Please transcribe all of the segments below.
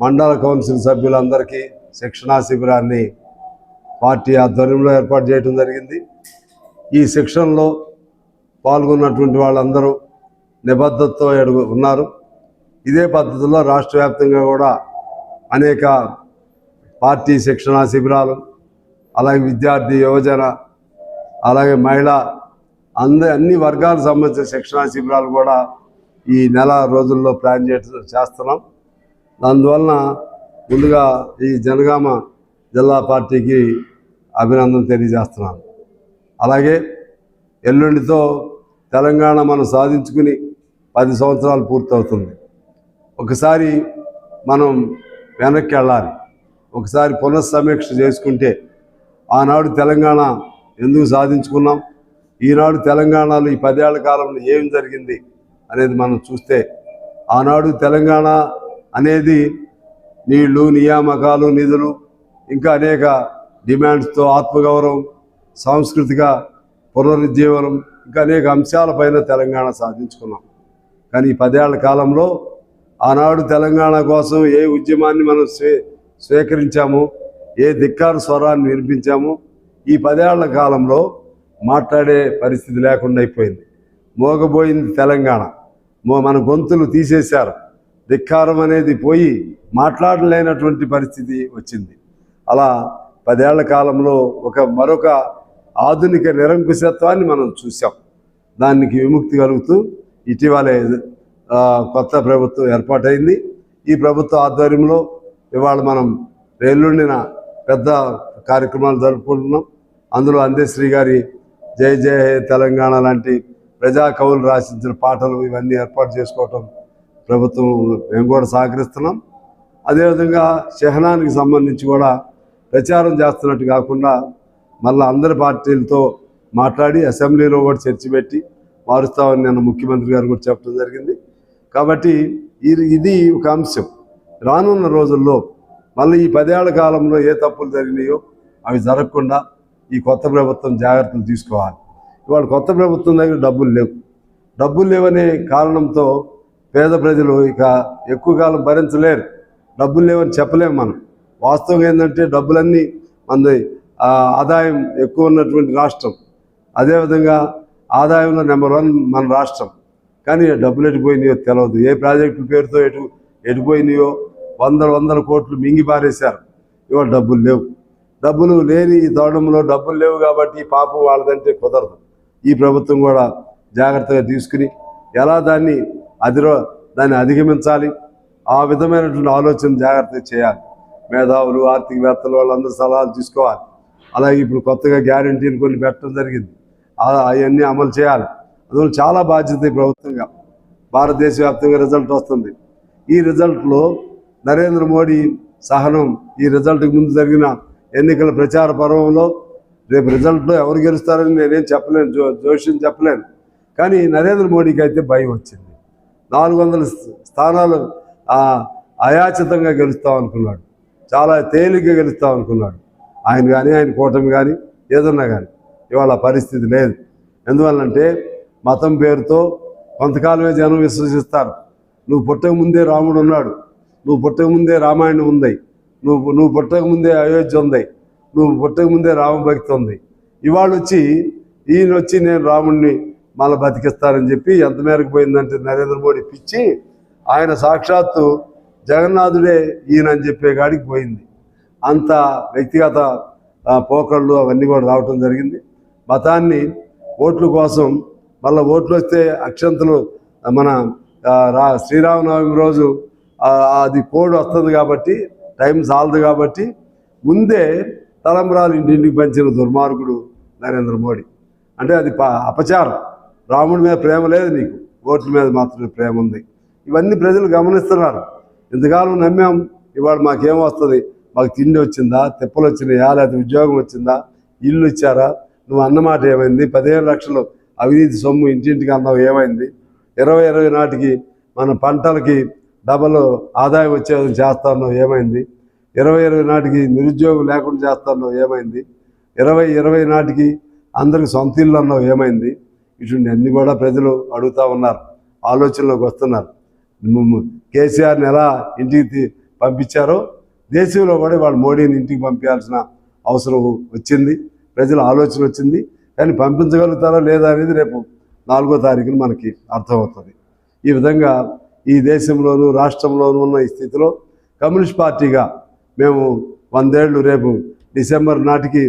మండల కౌన్సిల్ సభ్యులందరికీ శిక్షణా శిబిరాన్ని పార్టీ ఆధ్వర్యంలో ఏర్పాటు చేయడం జరిగింది. ఈ శిక్షణలో పాల్గొన్నటువంటి వాళ్ళందరూ నిబద్ధతతో ఎడుగు ఉన్నారు. ఇదే పద్ధతిలో రాష్ట్ర వ్యాప్తంగా కూడా అనేక పార్టీ శిక్షణా శిబిరాలు అలాగే విద్యార్థి యువజన అలాగే మహిళ అంద అన్ని వర్గాలకు సంబంధించిన శిక్షణా శిబిరాలు కూడా ఈ నెల రోజుల్లో ప్లాన్ చేస్తున్నాం. అందువలన ముందుగా ఈ జనగామ జిల్లా పార్టీకి అభినందన తెలియజేస్తున్నాను. అలాగే ఎల్లుండితో తెలంగాణ మనం సాధించుకుని పది సంవత్సరాలు పూర్తవుతుంది. ఒకసారి మనం వెనక్కి వెళ్ళాలి. ఒకసారి పునఃసమీక్ష చేసుకుంటే ఆనాడు తెలంగాణ ఎందుకు సాధించుకున్నాం? ఈనాడు తెలంగాణలో ఈ పదేళ్ళ కాలంలో ఏం జరిగింది అనేది మనం చూస్తే ఆనాడు తెలంగాణ అనేది నీళ్ళు నియామకాలు నిధులు ఇంకా అనేక డిమాండ్స్తో ఆత్మగౌరవం సాంస్కృతిక పునరుజ్జీవనం ఇంకా అనేక అంశాలపైన తెలంగాణ సాధించుకున్నాం. కానీ ఈ పదేళ్ళ కాలంలో ఆనాడు తెలంగాణ కోసం ఏ ఉద్యమాన్ని మనం స్వీ స్వీకరించామో ఏ ధిక్కారు స్వరాన్ని వినిపించామో ఈ పదేళ్ళ కాలంలో మాట్లాడే పరిస్థితి లేకుండా అయిపోయింది. మోగబోయింది తెలంగాణ. మో మన గొంతులు తీసేశారు. ధిక్కారం అనేది పోయి మాట్లాడలేనటువంటి పరిస్థితి వచ్చింది. అలా పదేళ్ళ కాలంలో ఒక మరొక ఆధునిక నిరంకుశత్వాన్ని మనం చూసాం దానికి విముక్తి కలుగుతూ ఇటీవలే కొత్త ప్రభుత్వం ఏర్పాటైంది. ఈ ప్రభుత్వ ఆధ్వర్యంలో ఇవాళ మనం ఎల్లుండిన పెద్ద కార్యక్రమాలు జరుపుకుంటున్నాం. అందులో అందేశ్రీ గారి జై జయ తెలంగాణ లాంటి ప్రజా కవులు రాసించిన పాటలు ఇవన్నీ ఏర్పాటు చేసుకోవటం ప్రభుత్వం మేము కూడా సహకరిస్తున్నాం. అదేవిధంగా షెహనానికి సంబంధించి కూడా ప్రచారం చేస్తున్నట్టు కాకుండా మళ్ళీ అందరి పార్టీలతో మాట్లాడి అసెంబ్లీలో కూడా చర్చ పెట్టి మారుస్తామని నేను ముఖ్యమంత్రి గారు కూడా చెప్పడం జరిగింది. కాబట్టి ఇది ఇది ఒక అంశం. రానున్న రోజుల్లో మళ్ళీ ఈ పదేళ్ళ కాలంలో ఏ తప్పులు జరిగినాయో అవి జరగకుండా ఈ కొత్త ప్రభుత్వం జాగ్రత్తలు తీసుకోవాలి. ఇవాళ కొత్త ప్రభుత్వం దగ్గర డబ్బులు లేవు. డబ్బులు లేవనే కారణంతో పేద ప్రజలు ఇక ఎక్కువ కాలం భరించలేరు. డబ్బులు లేవని చెప్పలేము మనం. వాస్తవం ఏంటంటే డబ్బులన్నీ మంది ఆదాయం ఎక్కువ ఉన్నటువంటి రాష్ట్రం. అదేవిధంగా ఆదాయంలో నెంబర్ వన్ మన రాష్ట్రం. కానీ డబ్బులు ఎటుపోయినాయో తెలియదు ఏ ప్రాజెక్టు పేరుతో ఎటు ఎటుపోయినాయో వందల వందల కోట్లు మింగి పారేశారు. ఇవాళ డబ్బులు లేవు. డబ్బులు లేని ఈ దౌడంలో డబ్బులు లేవు కాబట్టి ఈ పాపం వాళ్ళదంటే కుదరదు. ఈ ప్రభుత్వం కూడా జాగ్రత్తగా తీసుకుని ఎలా దాన్ని అదిలో దాన్ని అధిగమించాలి. ఆ విధమైనటువంటి ఆలోచన జాగ్రత్త చేయాలి. మేధావులు ఆర్థికవేత్తలు వాళ్ళందరూ సలహాలు తీసుకోవాలి. అలాగే ఇప్పుడు కొత్తగా గ్యారంటీని కొన్ని పెట్టడం జరిగింది. అవన్నీ అమలు చేయాలి. అందువల్ల చాలా బాధ్యత ప్రభుత్వంగా. భారతదేశ వ్యాప్తంగా రిజల్ట్ వస్తుంది. ఈ రిజల్ట్లో నరేంద్ర మోడీ సహనం ఈ రిజల్ట్కి ముందు జరిగిన ఎన్నికల ప్రచార పర్వంలో రేపు రిజల్ట్లో ఎవరు గెలుస్తారని నేనేం చెప్పలేను జో జోష్యం చెప్పలేను. కానీ నరేంద్ర మోడీకి అయితే భయం వచ్చింది. నాలుగు వందల స్థానాలు అయాచితంగా గెలుస్తాం అనుకున్నాడు చాలా తేలిగ్గా గెలుస్తాం అనుకున్నాడు ఆయన కానీ ఆయన కూటమి కానీ ఏదన్నా కానీ ఇవాళ పరిస్థితి లేదు. ఎందువల్లంటే మతం పేరుతో కొంతకాలమే జనం విశ్వసిస్తారు. నువ్వు పుట్టక ముందే రాముడు ఉన్నాడు. నువ్వు పుట్టక ముందే రామాయణం ఉంది. నువ్వు నువ్వు పుట్టక ముందే అయోధ్య ఉంది. నువ్వు పుట్టక ముందే రామభక్తి ఉంది. ఇవాళ వచ్చి ఈయన వచ్చి నేను రాముడిని మళ్ళీ బతికిస్తారని చెప్పి ఎంత మేరకు పోయిందంటే నరేంద్ర మోడీ పిచ్చి ఆయన సాక్షాత్తు జగన్నాథుడే ఈయన అని చెప్పే కాడికి పోయింది. అంత వ్యక్తిగత పోకళ్ళు అవన్నీ కూడా రావటం జరిగింది. మతాన్ని ఓట్ల కోసం మళ్ళీ ఓట్లు వస్తే అక్షంతలు మన రా శ్రీరామనవమి రోజు అది కోడ్ వస్తుంది కాబట్టి టైం చాలదు కాబట్టి ముందే తలంబరాలు ఇంటింటికి పంచిన దుర్మార్గుడు నరేంద్ర మోడీ. అంటే అది ప- అపచారం. రాముడి మీద ప్రేమ లేదు నీకు. ఓట్ల మీద మాత్రమే ప్రేమ ఉంది. ఇవన్నీ ప్రజలు గమనిస్తున్నారు. ఇంతకాలం నమ్మాం ఇవాళ మాకేం వస్తుంది? మాకు తిండి వచ్చిందా? తిప్పలు వచ్చినాయా? లేకపోతే ఉద్యోగం వచ్చిందా? ఇల్లు ఇచ్చారా? నువ్వు అన్నమాట ఏమైంది? పదిహేను లక్షలు అవినీతి సొమ్ము ఇంటింటికి అన్నావు ఏమైంది? ఇరవై ఇరవై నాటికి మన పంటలకి డబల్ ఆదాయం వచ్చేది చేస్తాను ఏమైంది? ఇరవై ఇరవై నాటికి నిరుద్యోగం లేకుండా చేస్తాను ఏమైంది? ఇరవై ఇరవై నాటికి అందరికి సొంత ఇల్లు అన్నావు ఏమైంది? ఇటువంటి అన్ని కూడా ప్రజలు అడుగుతూ ఉన్నారు ఆలోచనలోకి వస్తున్నారు. కేసీఆర్ని ఎలా ఇంటికి పంపించారో దేశంలో కూడా వాళ్ళు మోడీని ఇంటికి పంపించాల్సిన అవసరం వచ్చింది ప్రజల ఆలోచన వచ్చింది. కానీ పంపించగలుగుతారా లేదా అనేది రేపు నాలుగో తారీఖున మనకి అర్థమవుతుంది. ఈ విధంగా ఈ దేశంలోనూ రాష్ట్రంలోనూ ఉన్న ఈ స్థితిలో కమ్యూనిస్ట్ పార్టీగా మేము వందేళ్ళు రేపు డిసెంబర్ నాటికి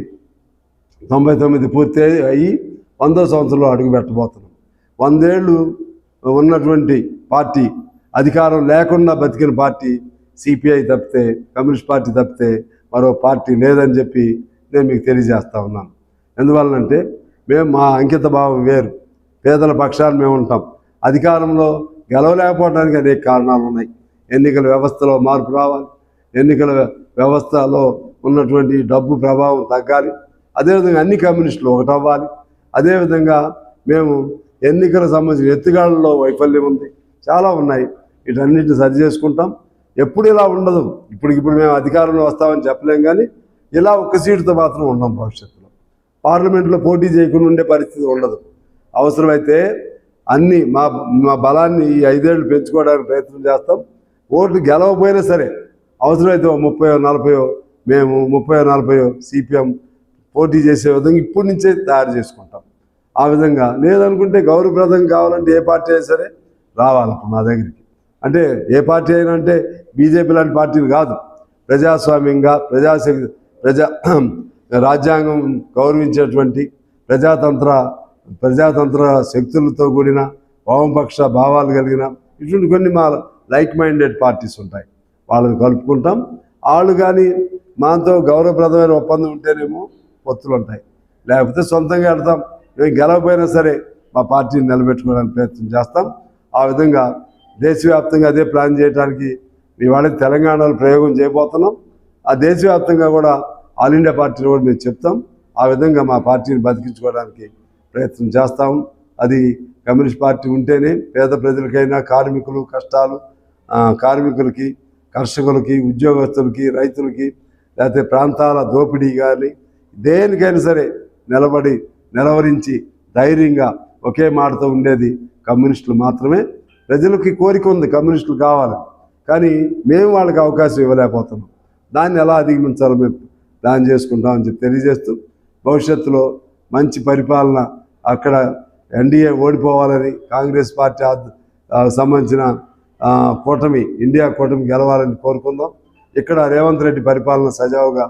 తొంభై తొమ్మిది పూర్తి అయ్యి వందో సంవత్సరంలో అడుగు పెట్టబోతున్నాం. వందేళ్ళు ఉన్నటువంటి పార్టీ అధికారం లేకుండా బతికిన పార్టీ సిపిఐ తప్పితే కమ్యూనిస్ట్ పార్టీ తప్పితే మరో పార్టీ లేదని చెప్పి నేను మీకు తెలియజేస్తా ఉన్నాను. ఎందువలనంటే మేము మా అంకిత భావం వేరు. పేదల పక్షాన్ని మేము ఉంటాం. అధికారంలో గెలవలేకపోవడానికి అనేక కారణాలు ఉన్నాయి. ఎన్నికల వ్యవస్థలో మార్పు రావాలి. ఎన్నికల వ్యవస్థలో ఉన్నటువంటి డబ్బు ప్రభావం తగ్గాలి. అదేవిధంగా అన్ని కమ్యూనిస్టులు ఒకటవ్వాలి. అదేవిధంగా మేము ఎన్నికల సంబంధించిన ఎత్తుగాళ్ళలో వైఫల్యం ఉంది. చాలా ఉన్నాయి. వీటన్నిటిని సరి చేసుకుంటాం. ఎప్పుడు ఇలా ఉండదు. ఇప్పుడు ఇప్పుడు మేము అధికారంలో వస్తామని చెప్పలేం కానీ ఇలా ఒక్క సీటుతో మాత్రం ఉండం భవిష్యత్తులో. పార్లమెంట్లో పోటీ చేయకుండా ఉండే పరిస్థితి ఉండదు. అవసరమైతే అన్ని మా మా బలాన్ని ఈ ఐదేళ్ళు పెంచుకోవడానికి ప్రయత్నం చేస్తాం. ఓట్లు గెలవకపోయినా సరే అవసరమైతే ముప్పై నలభైయో మేము ముప్పై నలభయో సిపిఎం పోటీ చేసే విధంగా ఇప్పటి నుంచే తయారు చేసుకుంటాం. ఆ విధంగా లేదనుకుంటే గౌరవప్రదం కావాలంటే ఏ పార్టీ అయినా సరే రావాలి మా దగ్గరికి. అంటే ఏ పార్టీ అయినా అంటే బీజేపీ లాంటి పార్టీలు కాదు. ప్రజాస్వామ్యంగా ప్రజాశక్తి ప్రజా రాజ్యాంగం గౌరవించేటువంటి ప్రజాతంత్ర ప్రజాతంత్ర శక్తులతో కూడిన వామపక్ష భావాలు కలిగిన ఇటువంటి కొన్ని మా లైక్ మైండెడ్ పార్టీస్ ఉంటాయి. వాళ్ళని కలుపుకుంటాం. వాళ్ళు కానీ మాతో గౌరవప్రదమైన ఒప్పందం ఉంటేనేమో పొత్తులు ఉంటాయి. లేకపోతే సొంతంగా వెళ్తాం. మేము గెలవపోయినా సరే మా పార్టీని నిలబెట్టుకోవడానికి ప్రయత్నం చేస్తాం. ఆ విధంగా దేశవ్యాప్తంగా అదే ప్లాన్ చేయడానికి ఇవాళ తెలంగాణలో ప్రయోగం చేయబోతున్నాం. ఆ దేశవ్యాప్తంగా కూడా ఆల్ ఇండియా పార్టీలో కూడా మేము చెప్తాం. ఆ విధంగా మా పార్టీని బతికించుకోవడానికి ప్రయత్నం చేస్తాం. అది కమ్యూనిస్ట్ పార్టీ ఉంటేనే పేద ప్రజలకైనా కార్మికులు కష్టాలు కార్మికులకి కర్షకులకి ఉద్యోగస్తులకి రైతులకి లేకపోతే ప్రాంతాల దోపిడీ కానీ దేనికైనా సరే నిలబడి నిలవరించి ధైర్యంగా ఒకే మాటతో ఉండేది కమ్యూనిస్టులు మాత్రమే. ప్రజలకి కోరిక ఉంది కమ్యూనిస్టులు కావాలి. కానీ మేము వాళ్ళకి అవకాశం ఇవ్వలేకపోతున్నాం. దాన్ని ఎలా అధిగమించాలో మేము ప్లాన్ చేసుకుంటామని చెప్పి తెలియజేస్తూ భవిష్యత్తులో మంచి పరిపాలన అక్కడ ఎన్డీఏ ఓడిపోవాలని కాంగ్రెస్ పార్టీ సంబంధించిన కూటమి ఇండియా కూటమి గెలవాలని కోరుకుందాం. ఇక్కడ రేవంత్ రెడ్డి పరిపాలన సజావుగా